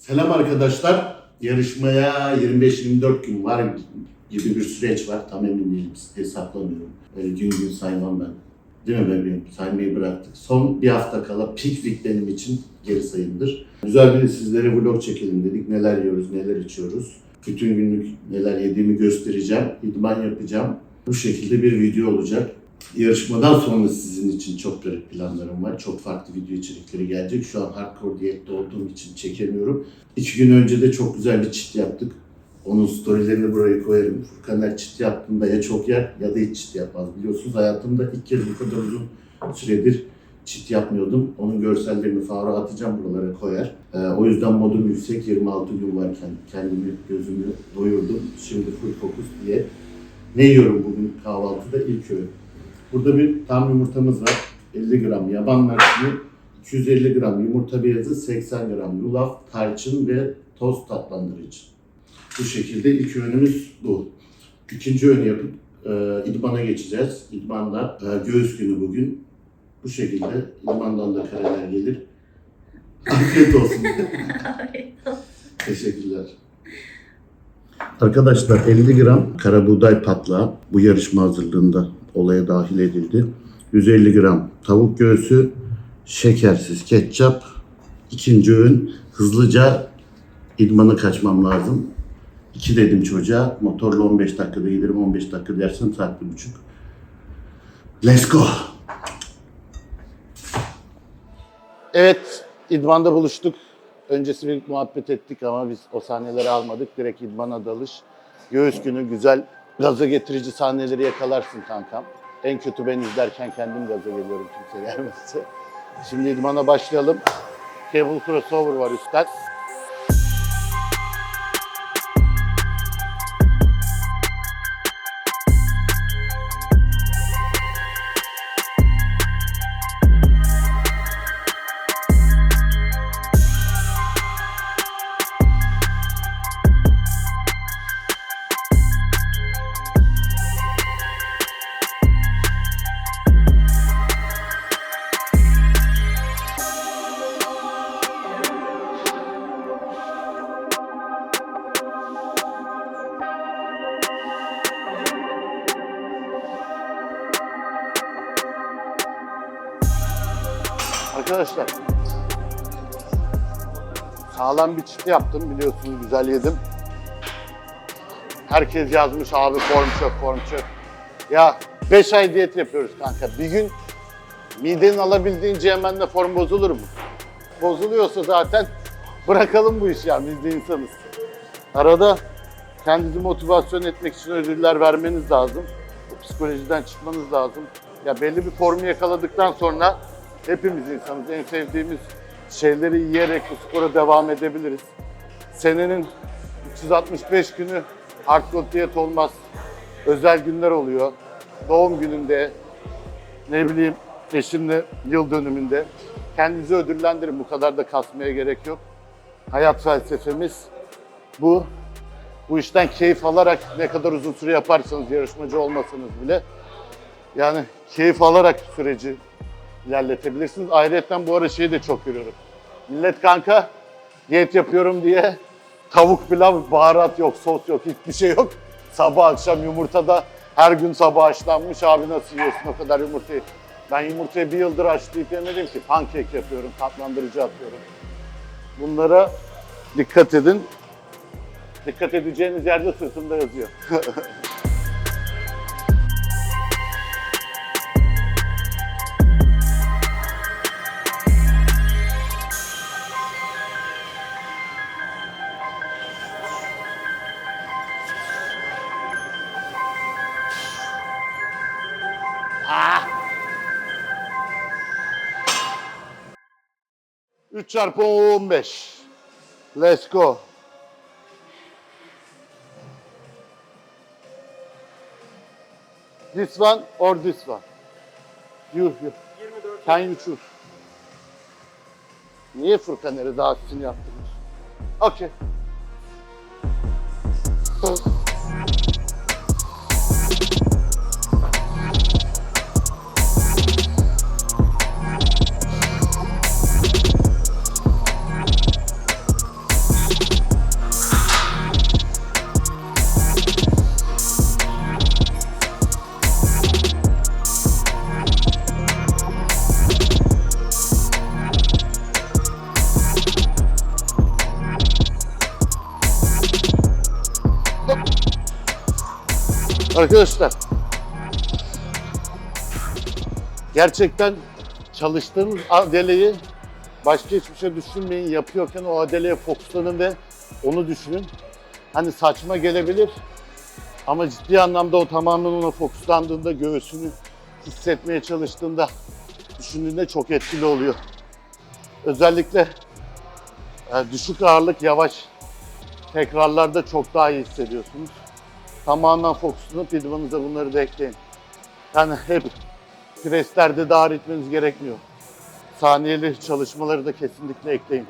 Selam arkadaşlar. Yarışmaya 25-24 gün var gibi bir süreç var. Tam emin değilim. Hesaplamıyorum. Öyle gün gün saymam ben. Değil mi bebeğim? Saymayı bıraktık. Son bir hafta kala peak week benim için geri sayımdır. Güzel bir sizlere vlog çekelim dedik. Neler yiyoruz, neler içiyoruz. Bütün günlük neler yediğimi göstereceğim. İdman yapacağım. Bu şekilde bir video olacak. Yarışmadan sonra sizin için çok garip planlarım var. Çok farklı video içerikleri gelecek. Şu an hardcore diyette olduğum için çekemiyorum. İki gün önce de çok güzel bir çit yaptık. Onun storylerini buraya koyarım. Furkan her çit yaptığında ya çok yer ya da hiç çit yapmaz. Biliyorsunuz hayatımda ilk kez bu kadar uzun süredir çit yapmıyordum. Onun görsellerini Faruk'a atacağım buralara koyar. Ee, o yüzden modum yüksek. 26 gün varken kendimi gözümü doyurdum. Şimdi full fokus diye. Ne yiyorum bugün kahvaltıda? İlk öğün. Burada bir tam yumurtamız var. 50 gram yaban mersini, 250 gram yumurta beyazı, 80 gram yulaf, tarçın ve toz tatlandırıcı. Bu şekilde ilk öğünümüz bu. İkinci öğünü yapıp e, idmana geçeceğiz. İdmanda e, göğüs günü bugün. Bu şekilde idmandan da kareler gelir. Afiyet olsun. Teşekkürler. Arkadaşlar 50 gram kara buğday patlağı bu yarışma hazırlığında olaya dahil edildi. 150 gram tavuk göğsü, şekersiz ketçap, ikinci öğün hızlıca idmana kaçmam lazım. İki dedim çocuğa, motorla 15 dakikada giderim, 15 dakika dersen saat bir buçuk. Let's go! Evet, idmanda buluştuk. Öncesi bir muhabbet ettik ama biz o sahneleri almadık. Direkt idmana dalış. Göğüs günü güzel gaza getirici sahneleri yakalarsın kankam. En kötü ben izlerken kendim gaza geliyorum kimse gelmezse. Şimdi idmana başlayalım. Cable crossover var üstten. Arkadaşlar sağlam bir çift yaptım biliyorsunuz güzel yedim. Herkes yazmış abi form çöp form çöp. Ya 5 ay diyet yapıyoruz kanka. Bir gün midenin alabildiğince hemen de form bozulur mu? Bozuluyorsa zaten bırakalım bu işi ya biz de insanız. Arada kendinizi motivasyon etmek için ödüller vermeniz lazım. O psikolojiden çıkmanız lazım. Ya belli bir formu yakaladıktan sonra hepimiz insanız. En sevdiğimiz şeyleri yiyerek bu spora devam edebiliriz. Senenin 365 günü hardcore diyet olmaz. Özel günler oluyor. Doğum gününde, ne bileyim eşimle yıl dönümünde. Kendinizi ödüllendirin. Bu kadar da kasmaya gerek yok. Hayat felsefemiz bu. Bu işten keyif alarak ne kadar uzun süre yaparsanız yarışmacı olmasanız bile yani keyif alarak süreci ilerletebilirsiniz. Ayrıca bu ara şeyi de çok görüyorum. Millet kanka diyet yapıyorum diye tavuk pilav, baharat yok, sos yok, hiçbir şey yok. Sabah akşam yumurtada her gün sabah haşlanmış abi nasıl yiyorsun o kadar yumurtayı? Ben yumurtayı bir yıldır haşlayıp yemedim ki. Pankek yapıyorum, tatlandırıcı atıyorum. Bunlara dikkat edin. Dikkat edeceğiniz yerde sırtımda yazıyor. çarpı 15. Let's go. This one or this one? You, you. 24 Can you choose? Niye Furkanları daha üstünü yaptınız? Okey. Arkadaşlar gerçekten çalıştığınız adeleyi başka hiçbir şey düşünmeyin. Yapıyorken o adeleye fokuslanın ve onu düşünün. Hani saçma gelebilir ama ciddi anlamda o tamamen ona fokuslandığında göğsünü hissetmeye çalıştığında düşündüğünde çok etkili oluyor. Özellikle e, düşük ağırlık yavaş tekrarlarda çok daha iyi hissediyorsunuz. Tamamen fokuslanıp idmanınıza bunları da ekleyin. Yani hep preslerde de ağır etmeniz gerekmiyor. Saniyeli çalışmaları da kesinlikle ekleyin.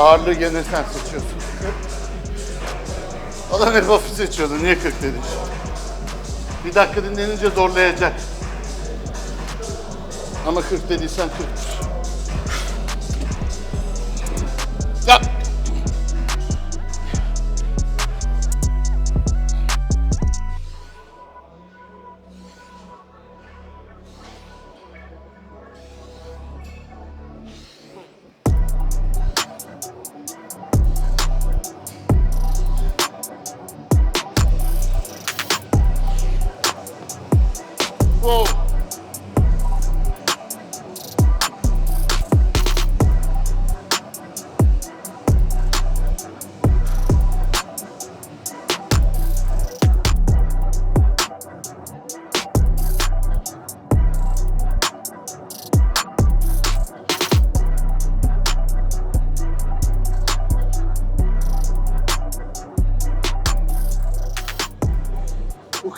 Ağırlığı gene sen seçiyorsun. Adam hep hafif seçiyordu. Niye 40 dedi? Bir dakika dinlenince zorlayacak. Ama 40 dediysen 40.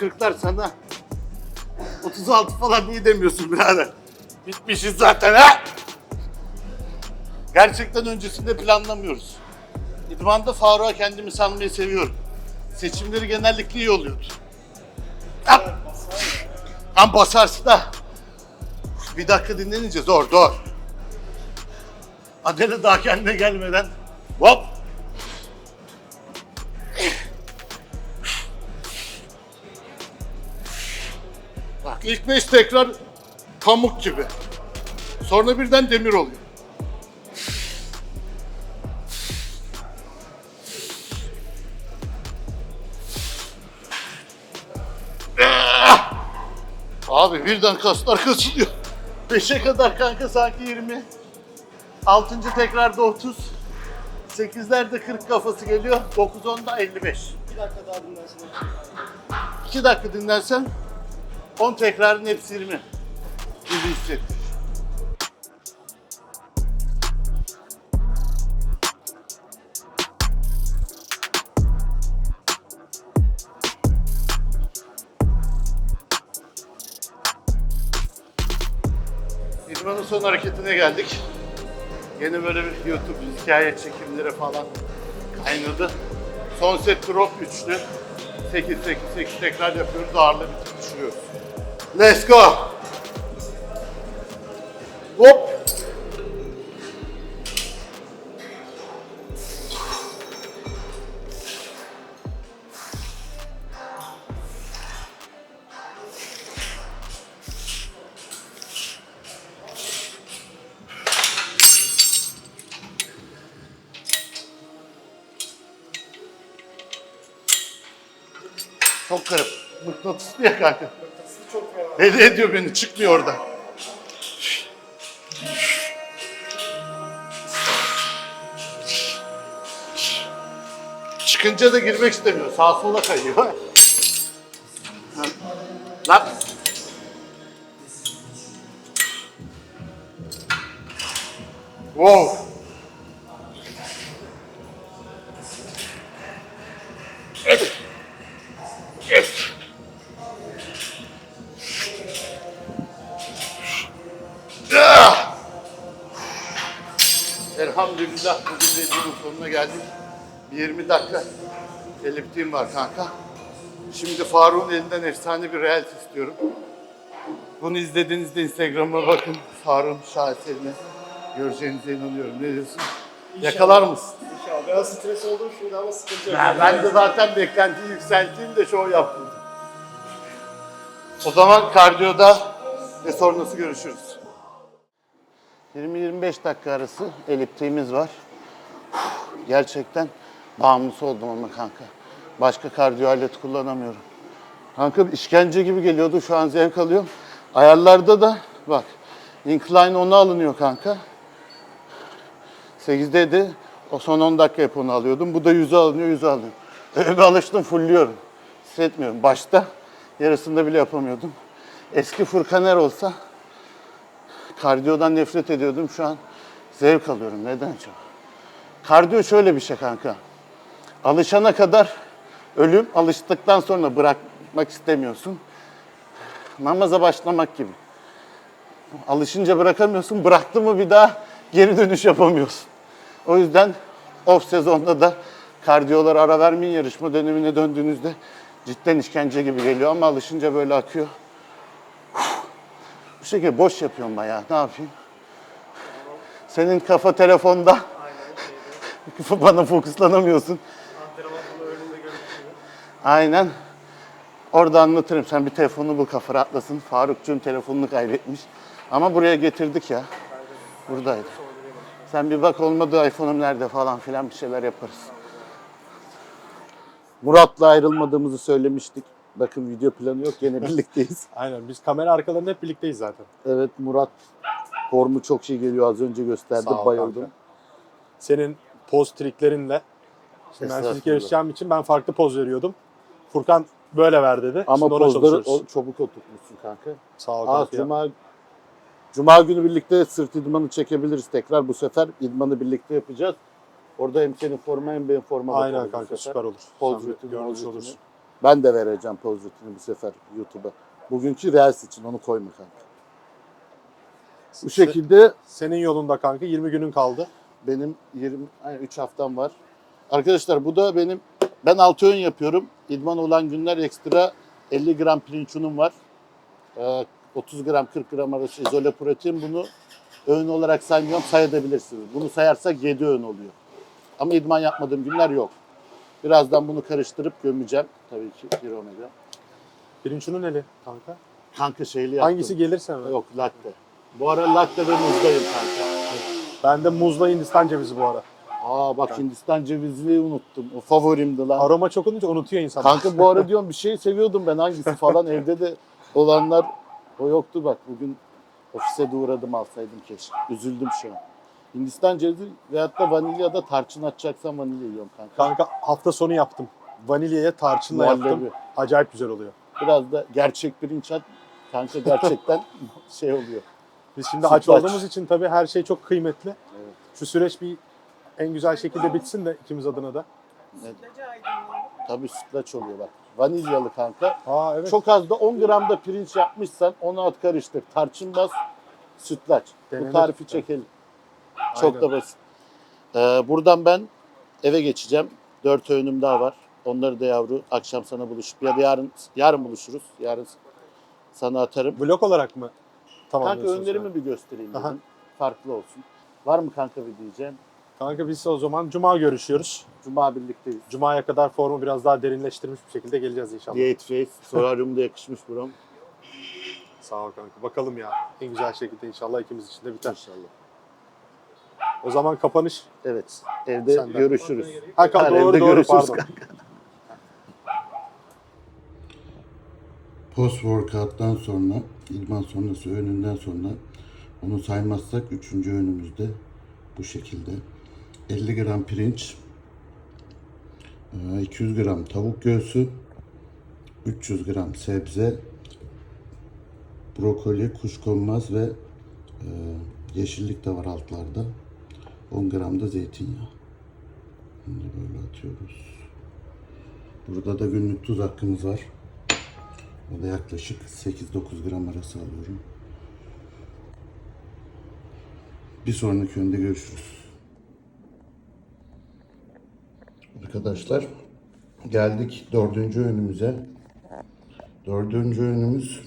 40'lar sana. 36 falan niye demiyorsun birader? Bitmişiz zaten ha! Gerçekten öncesinde planlamıyoruz. İdmanda Faruk'a kendimi sanmayı seviyorum. Seçimleri genellikle iyi oluyordu. Yap! Tam basarsın da. Bir dakika dinlenince zor, zor. Adele daha kendine gelmeden hop Bak ilk beş tekrar pamuk gibi. Sonra birden demir oluyor. Abi birden kaslar kasılıyor. Beşe kadar kanka sanki 20. Altıncı tekrarda 30. Sekizlerde 40 kafası geliyor. 9 10'da 55. 2 dakika daha dinlensin. 2 dakika dinlersen 10 tekrarın hepsi 20 gibi hissettim. İdmanın son hareketine geldik. Yine böyle bir YouTube hikaye çekimleri falan kaynadı. Son set drop üçlü. 8 8 8 tekrar yapıyoruz ağırlığı bitir düşürüyoruz. Let's go. Hop. Çok garip. Mıknatıslı ya kanka. Çok fena. Deli ediyor beni. Çıkmıyor oradan. Çıkınca da girmek istemiyor. Sağa sola kayıyor. Lan. Wow. Elhamdülillah bugün de videonun sonuna geldik. Bir 20 dakika eliptiğim var kanka. Şimdi Faruk'un elinden efsane bir reels istiyorum. Bunu izlediğinizde Instagram'a bakın. Faruk'un şaheserini göreceğinize inanıyorum. Ne diyorsun? Yakalar mısın? İnşallah. Biraz stres oldum şimdi ama sıkıntı yok. Ya ben de zaten beklentiyi yükselteyim de şov yaptım. O zaman kardiyoda ve sonrası görüşürüz. 20-25 dakika arası eliptiğimiz var. Gerçekten bağımlısı oldum ama kanka. Başka kardiyo aleti kullanamıyorum. Kanka işkence gibi geliyordu şu an zevk alıyorum. Ayarlarda da bak incline 10'a alınıyor kanka. 8'deydi. O son 10 dakika hep onu alıyordum. Bu da 100'e alınıyor, 100'e alıyorum. Öyle bir alıştım, fullüyorum. Hissetmiyorum. Başta yarısında bile yapamıyordum. Eski Furkaner olsa kardiyodan nefret ediyordum. Şu an zevk alıyorum. Neden acaba? Kardiyo şöyle bir şey kanka. Alışana kadar ölüm, alıştıktan sonra bırakmak istemiyorsun. Namaza başlamak gibi. Alışınca bırakamıyorsun, bıraktı mı bir daha geri dönüş yapamıyorsun. O yüzden off sezonda da kardiyolar ara vermeyin yarışma dönemine döndüğünüzde cidden işkence gibi geliyor ama alışınca böyle akıyor. Bu şekilde boş yapıyorum bayağı. Ne yapayım? Senin kafa telefonda. Bana fokuslanamıyorsun. Aynen. Orada anlatırım. Sen bir telefonunu bul kafa rahatlasın. Farukcuğum telefonunu kaybetmiş. Ama buraya getirdik ya. Buradaydı. Sen bir bak olmadı iPhone'um nerede falan filan bir şeyler yaparız. Murat'la ayrılmadığımızı söylemiştik. Bakın video planı yok gene birlikteyiz. Aynen biz kamera arkalarında hep birlikteyiz zaten. Evet Murat formu çok iyi geliyor az önce gösterdi Sağ ol bayıldım. kanka. Senin poz triklerinle şimdi ben Estağfurullah. fizik yarışacağım için ben farklı poz veriyordum. Furkan böyle ver dedi. Ama Şimdi ona pozları çalışıyoruz. o- çabuk oturtmuşsun kanka. Sağ ol Aa, kanka. ya. Cuma, Cuma günü birlikte sırt idmanı çekebiliriz tekrar. Bu sefer idmanı birlikte yapacağız. Orada hem senin forma hem benim forma Aynen bu kanka sefer. süper olur. Poz Sen bir görmüş poz olursun. Ben de vereceğim poz rutini bu sefer YouTube'a. Bugünkü Reels için onu koyma kanka. Bu şekilde Senin yolunda kanka 20 günün kaldı. benim 20 ay, 3 haftam var. Arkadaşlar bu da benim ben 6 öğün yapıyorum. İdman olan günler ekstra 50 gram pirinç unum var. Ee, 30 gram 40 gram arası izole protein bunu öğün olarak saymıyorum sayabilirsiniz. Bunu sayarsak 7 öğün oluyor. Ama idman yapmadığım günler yok. Birazdan bunu karıştırıp gömeceğim. Tabii ki bir omega. Pirinçunun eli kanka. Kanka şeyli yaptım. Hangisi gelirse mi? Yok latte. Bu ara latte ve muzdayım kanka. Ben de muzla Hindistan cevizi bu ara. Aa bak Hindistan cevizliği unuttum. O favorimdi lan. Aroma çok olunca unutuyor insan. Kanka bu ara diyorum bir şey seviyordum ben hangisi falan evde de olanlar o yoktu bak bugün ofise de uğradım alsaydım keşke. Üzüldüm şu an. Hindistan cevizi veyahut da vanilya da tarçın atacaksan vanilya yiyorum kanka. Kanka hafta sonu yaptım. Vanilyaya tarçınla Muhallebi. yaptım. Acayip güzel oluyor. Biraz da gerçek pirinç at kanka gerçekten şey oluyor. Biz şimdi aç olduğumuz için tabii her şey çok kıymetli. Evet. Şu süreç bir en güzel şekilde bitsin de ikimiz adına da. Tabii sütlaç oluyor bak. Vanilyalı kanka. Aa evet. Çok az da 10 gram da pirinç yapmışsan onu at karıştır. Tarçın bas. sütlaç. Bu Denenir. tarifi çekelim. Çok Aynen. da basit. Ee, buradan ben eve geçeceğim. Dört öğünüm daha var. Onları da yavru akşam sana buluşup ya da yarın yarın buluşuruz. Yarın sana atarım. Blok olarak mı Kanka tamamlıyorsunuz? önlerimi bir göstereyim dedim. Aha. Farklı olsun. Var mı kanka bir diyeceğim? Kanka biz o zaman Cuma görüşüyoruz. Cuma birlikteyiz. Cuma'ya kadar formu biraz daha derinleştirmiş bir şekilde geleceğiz inşallah. Diyet face. Solaryum da yakışmış buram. Sağ ol kanka. Bakalım ya. En güzel şekilde inşallah ikimiz için de biter. İnşallah. O zaman kapanış. Evet. Evde Senden. görüşürüz. Ha, Her doğru evde doğru görüşürüz pardon. Post workout'tan sonra, idman sonrası öğününden sonra onu saymazsak üçüncü öğünümüzde bu şekilde. 50 gram pirinç, e, 200 gram tavuk göğsü, 300 gram sebze, brokoli, kuşkonmaz ve yeşillik de var altlarda. 10 gram da zeytinyağı. Bunu da böyle atıyoruz. Burada da günlük tuz hakkımız var. O da yaklaşık 8-9 gram arası alıyorum. Bir sonraki önde görüşürüz. Arkadaşlar geldik dördüncü önümüze. Dördüncü önümüz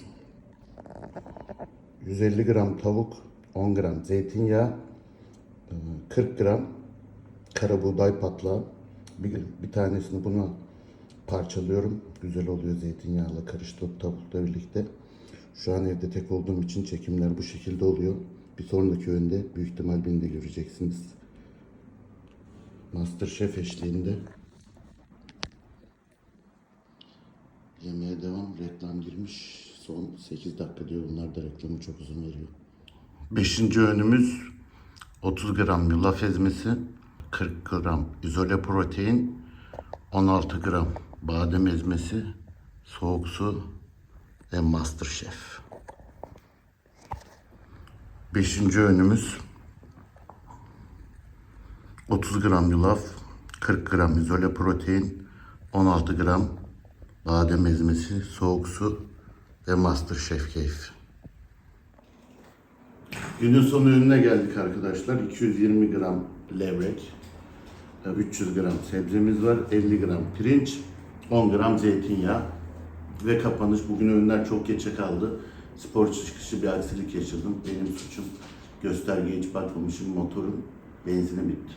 150 gram tavuk, 10 gram zeytinyağı, 40 gram kara buğday patlağı. Bir, bir tanesini buna parçalıyorum. Güzel oluyor zeytinyağıyla karıştırıp tavukla birlikte. Şu an evde tek olduğum için çekimler bu şekilde oluyor. Bir sonraki önde büyük ihtimal beni de göreceksiniz. Masterchef eşliğinde. Yemeğe devam. Reklam girmiş. Son 8 dakika diyor. Bunlar da reklamı çok uzun veriyor. Beşinci önümüz 30 gram yulaf ezmesi, 40 gram izole protein, 16 gram badem ezmesi, soğuk su ve Masterchef. Beşinci önümüz 30 gram yulaf, 40 gram izole protein, 16 gram badem ezmesi, soğuk su ve Masterchef keyfi. Günün sonu ürününe geldik arkadaşlar. 220 gram levrek, 300 gram sebzemiz var, 50 gram pirinç, 10 gram zeytinyağı ve kapanış. Bugün ürünler çok geçe kaldı. Spor çıkışı bir aksilik yaşadım. Benim suçum. Göstergeye hiç bakmamışım. Motorun benzini bitti.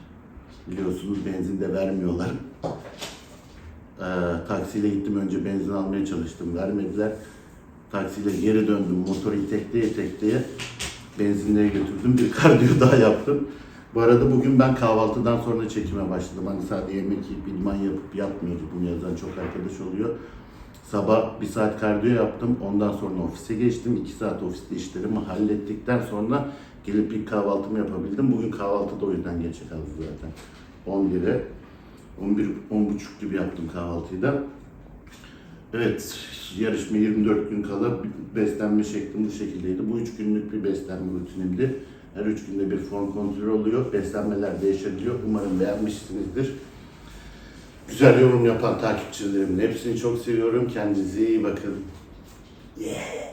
Biliyorsunuz benzin de vermiyorlar. Ee, taksiyle gittim önce benzin almaya çalıştım. Vermediler. Taksiyle geri döndüm. Motoru itekleye itekleye benzinliğe götürdüm. Bir kardiyo daha yaptım. Bu arada bugün ben kahvaltıdan sonra çekime başladım. Hani sadece yemek yiyip idman yapıp yatmıyoruz. Bunu yazan çok arkadaş oluyor. Sabah bir saat kardiyo yaptım. Ondan sonra ofise geçtim. iki saat ofiste işlerimi hallettikten sonra gelip ilk kahvaltımı yapabildim. Bugün kahvaltı da o yüzden geçe kaldı zaten. 11'e 11 10.30 gibi yaptım kahvaltıyı da. Evet, yarışma 24 gün kala beslenme şeklim bu şekildeydi. Bu üç günlük bir beslenme rutinimdi. Her üç günde bir form kontrolü oluyor. Beslenmeler değişebiliyor. Umarım beğenmişsinizdir. Güzel yorum yapan takipçilerimin hepsini çok seviyorum. Kendinize iyi bakın. Yeah.